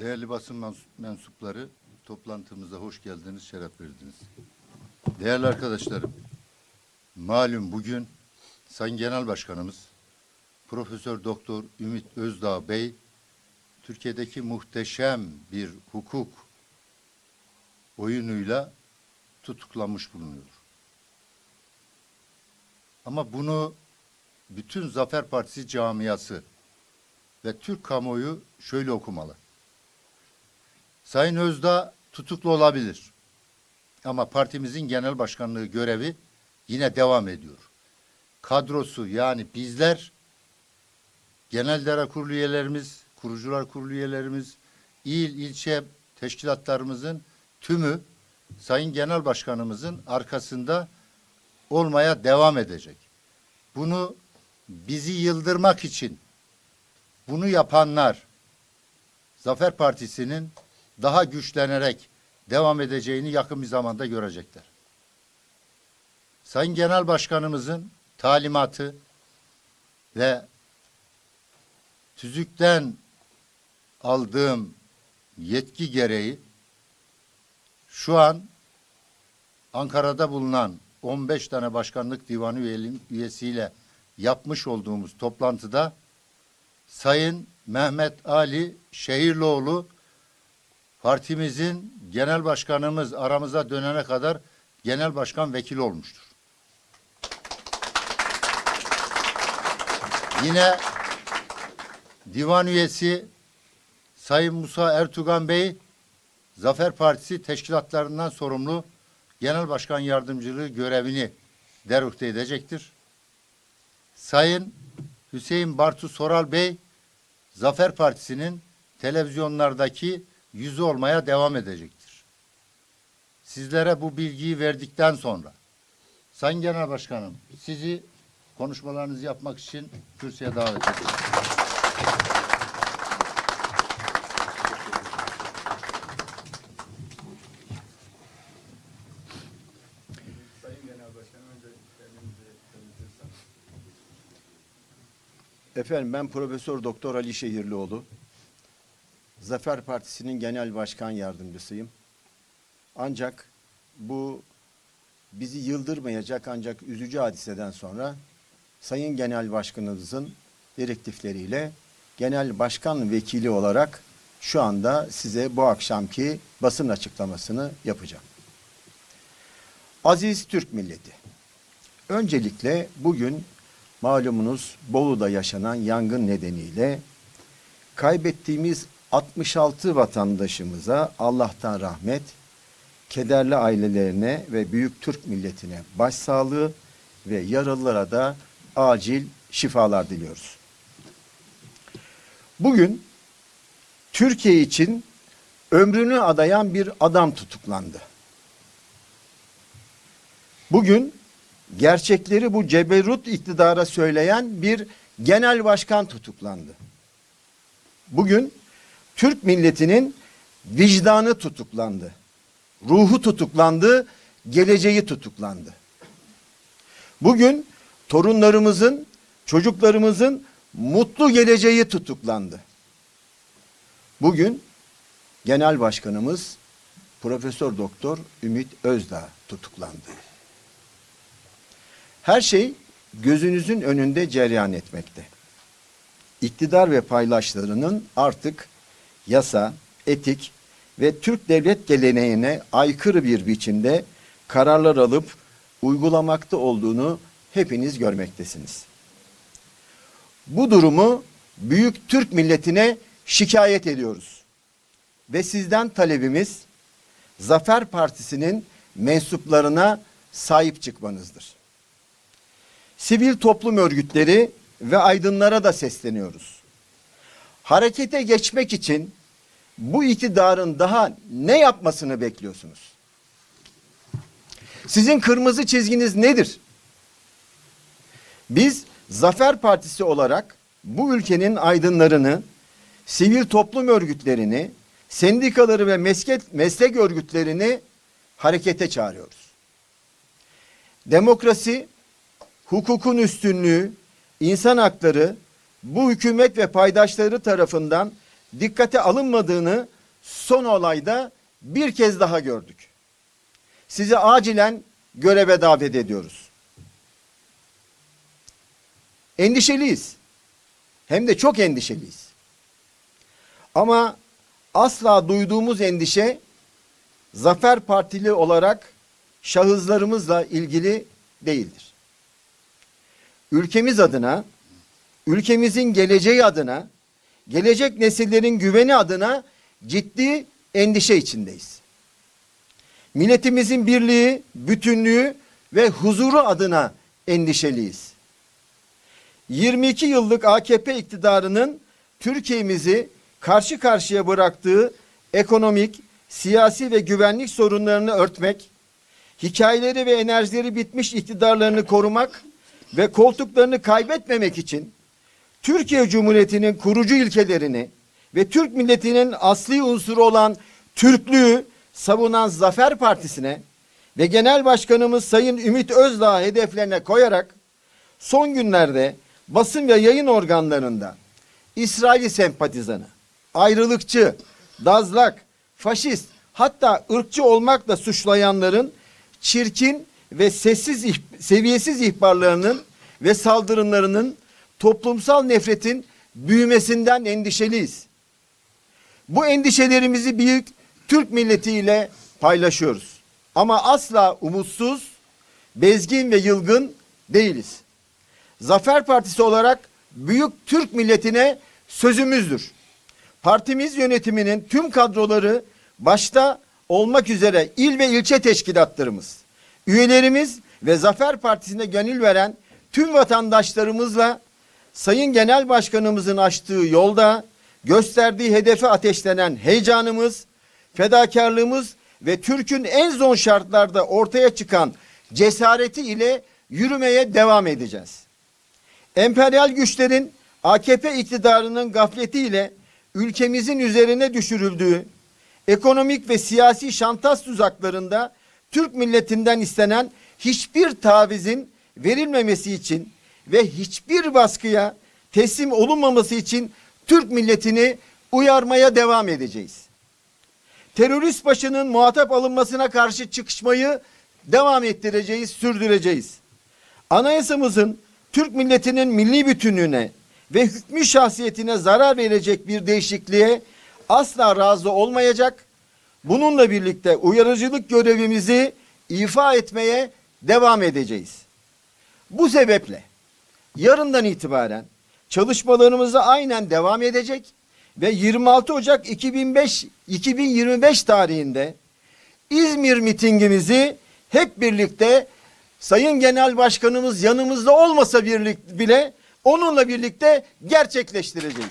Değerli basın mens- mensupları, toplantımıza hoş geldiniz, şeref verdiniz. Değerli arkadaşlarım, malum bugün Sayın Genel Başkanımız Profesör Doktor Ümit Özdağ Bey Türkiye'deki muhteşem bir hukuk oyunuyla tutuklanmış bulunuyor. Ama bunu bütün Zafer Partisi camiası ve Türk kamuoyu şöyle okumalı. Sayın Özdağ tutuklu olabilir. Ama partimizin genel başkanlığı görevi yine devam ediyor. Kadrosu yani bizler genel dere kurulu üyelerimiz, kurucular kurulu üyelerimiz, il, ilçe teşkilatlarımızın tümü Sayın Genel Başkanımızın arkasında olmaya devam edecek. Bunu bizi yıldırmak için bunu yapanlar Zafer Partisi'nin daha güçlenerek devam edeceğini yakın bir zamanda görecekler. Sayın Genel Başkanımızın talimatı ve tüzükten aldığım yetki gereği şu an Ankara'da bulunan 15 tane başkanlık divanı üyesiyle yapmış olduğumuz toplantıda Sayın Mehmet Ali Şehirlioğlu partimizin genel başkanımız aramıza dönene kadar genel başkan vekili olmuştur. Yine divan üyesi Sayın Musa Ertuğan Bey Zafer Partisi teşkilatlarından sorumlu genel başkan yardımcılığı görevini deruhte edecektir. Sayın Hüseyin Bartu Soral Bey Zafer Partisi'nin televizyonlardaki yüzü olmaya devam edecektir. Sizlere bu bilgiyi verdikten sonra Sayın Genel Başkanım sizi konuşmalarınızı yapmak için kürsüye davet ediyorum. Efendim ben Profesör Doktor Ali Şehirlioğlu. Zafer Partisi'nin genel başkan yardımcısıyım. Ancak bu bizi yıldırmayacak ancak üzücü hadiseden sonra Sayın Genel Başkanımızın direktifleriyle genel başkan vekili olarak şu anda size bu akşamki basın açıklamasını yapacağım. Aziz Türk milleti. Öncelikle bugün malumunuz Bolu'da yaşanan yangın nedeniyle kaybettiğimiz 66 vatandaşımıza Allah'tan rahmet, kederli ailelerine ve büyük Türk milletine başsağlığı ve yaralılara da acil şifalar diliyoruz. Bugün Türkiye için ömrünü adayan bir adam tutuklandı. Bugün gerçekleri bu ceberut iktidara söyleyen bir genel başkan tutuklandı. Bugün Türk milletinin vicdanı tutuklandı. Ruhu tutuklandı, geleceği tutuklandı. Bugün torunlarımızın, çocuklarımızın mutlu geleceği tutuklandı. Bugün Genel Başkanımız Profesör Doktor Ümit Özdağ tutuklandı. Her şey gözünüzün önünde cereyan etmekte. İktidar ve paydaşlarının artık yasa, etik ve Türk devlet geleneğine aykırı bir biçimde kararlar alıp uygulamakta olduğunu hepiniz görmektesiniz. Bu durumu büyük Türk milletine şikayet ediyoruz. Ve sizden talebimiz Zafer Partisi'nin mensuplarına sahip çıkmanızdır. Sivil toplum örgütleri ve aydınlara da sesleniyoruz. Harekete geçmek için bu iktidarın daha ne yapmasını bekliyorsunuz? Sizin kırmızı çizginiz nedir? Biz Zafer Partisi olarak bu ülkenin aydınlarını, sivil toplum örgütlerini, sendikaları ve meslek, meslek örgütlerini harekete çağırıyoruz. Demokrasi, hukukun üstünlüğü, insan hakları bu hükümet ve paydaşları tarafından dikkate alınmadığını son olayda bir kez daha gördük. Sizi acilen göreve davet ediyoruz. Endişeliyiz. Hem de çok endişeliyiz. Ama asla duyduğumuz endişe Zafer Partili olarak şahıslarımızla ilgili değildir. Ülkemiz adına, ülkemizin geleceği adına, gelecek nesillerin güveni adına ciddi endişe içindeyiz. Milletimizin birliği, bütünlüğü ve huzuru adına endişeliyiz. 22 yıllık AKP iktidarının Türkiye'mizi karşı karşıya bıraktığı ekonomik, siyasi ve güvenlik sorunlarını örtmek, hikayeleri ve enerjileri bitmiş iktidarlarını korumak ve koltuklarını kaybetmemek için Türkiye Cumhuriyeti'nin kurucu ilkelerini ve Türk milletinin asli unsuru olan Türklüğü savunan Zafer Partisi'ne ve Genel Başkanımız Sayın Ümit Özdağ hedeflerine koyarak son günlerde basın ve yayın organlarında İsrail sempatizanı, ayrılıkçı, dazlak, faşist hatta ırkçı olmakla suçlayanların çirkin ve sessiz seviyesiz ihbarlarının ve saldırılarının toplumsal nefretin büyümesinden endişeliyiz. Bu endişelerimizi büyük Türk milletiyle paylaşıyoruz. Ama asla umutsuz, bezgin ve yılgın değiliz. Zafer Partisi olarak büyük Türk milletine sözümüzdür. Partimiz yönetiminin tüm kadroları başta olmak üzere il ve ilçe teşkilatlarımız, üyelerimiz ve Zafer Partisi'ne gönül veren tüm vatandaşlarımızla Sayın Genel Başkanımızın açtığı yolda gösterdiği hedefe ateşlenen heyecanımız, fedakarlığımız ve Türk'ün en zor şartlarda ortaya çıkan cesareti ile yürümeye devam edeceğiz. Emperyal güçlerin AKP iktidarının gafletiyle ülkemizin üzerine düşürüldüğü ekonomik ve siyasi şantaj tuzaklarında Türk milletinden istenen hiçbir tavizin verilmemesi için ve hiçbir baskıya teslim olunmaması için Türk milletini uyarmaya devam edeceğiz. Terörist başının muhatap alınmasına karşı çıkışmayı devam ettireceğiz, sürdüreceğiz. Anayasamızın Türk milletinin milli bütünlüğüne ve hükmü şahsiyetine zarar verecek bir değişikliğe asla razı olmayacak. Bununla birlikte uyarıcılık görevimizi ifa etmeye devam edeceğiz. Bu sebeple yarından itibaren çalışmalarımıza aynen devam edecek ve 26 Ocak 2005 2025 tarihinde İzmir mitingimizi hep birlikte Sayın Genel Başkanımız yanımızda olmasa birlik bile onunla birlikte gerçekleştireceğiz.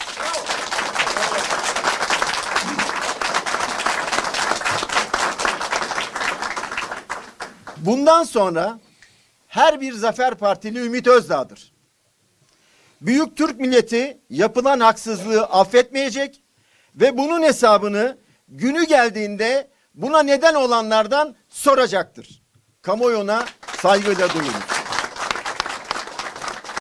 Bundan sonra her bir Zafer Partili Ümit Özdağ'dır. Büyük Türk milleti yapılan haksızlığı affetmeyecek ve bunun hesabını günü geldiğinde buna neden olanlardan soracaktır. Kamuoyuna saygıyla duyurun.